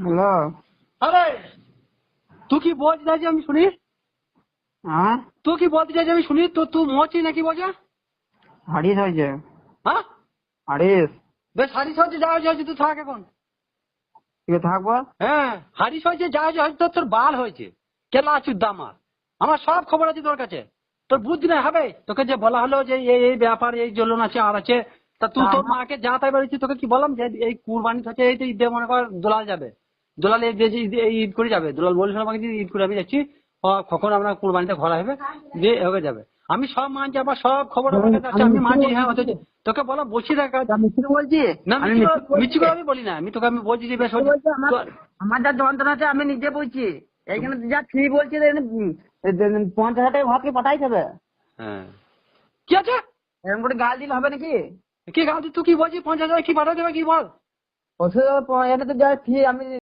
Hello আরে তুই কি চাইছি আমি শুনি? হ্যাঁ? তুই কি চাইছি আমি শুনি? তো তুই নাকি হারিস হয়েছে। হ্যাঁ? হারিস? বেশ হারিস যা হয়েছে তুই থাক এখন। থাকব হ্যাঁ হারিস হয়েছে যা হয়েছে তোর তোর বাল হয়েছে। কেলা আছুর দামার। আমার সব খবর আছে তোর কাছে। তোর বুদ্ধি না হবে? তোকে যে বলা হলো যে এই এই ব্যাপার এই জ্বলন আছে আর আছে তা তুই তোর মাকে যা তাই বলেছি তোকে কি বললাম যে এই কুরবানি থাকে এই ঈদে মনে কর দোলাল যাবে। দোলাল ঈদ- ঈদ করে যাবে দোলাল বলিস আমাকে যে ঈদ করে আমি যাচ্ছি কখন আমরা কুরবানিতে ঘোরা হবে যে হয়ে যাবে। আমি সব মানছি আবার সব খবর আমার কাছে আছে, আমি মানছি হ্যাঁ তোকে বলা বলছি না আমি মিছি বলছি। মিছি করে আমি বলি না আমি তোকে আমি বলছি যে বেশ আমার- যা যন্ত্রণা আছে আমি নিজে বলছি। এইখানে যা ফ্রি বলছে এখানে, পঞ্চাশ হাজার টাকা ভাবকে পাঠাইতে হবে। হ্যাঁ। কি আছে? এরকম করে গাল দিলে হবে নাকি? কি গাল তুই কি বলছিস? পঞ্চাশ হাজার কি পাঠা দেবে কি বল? ওষুধ এটা তো যা ফ্রি আমি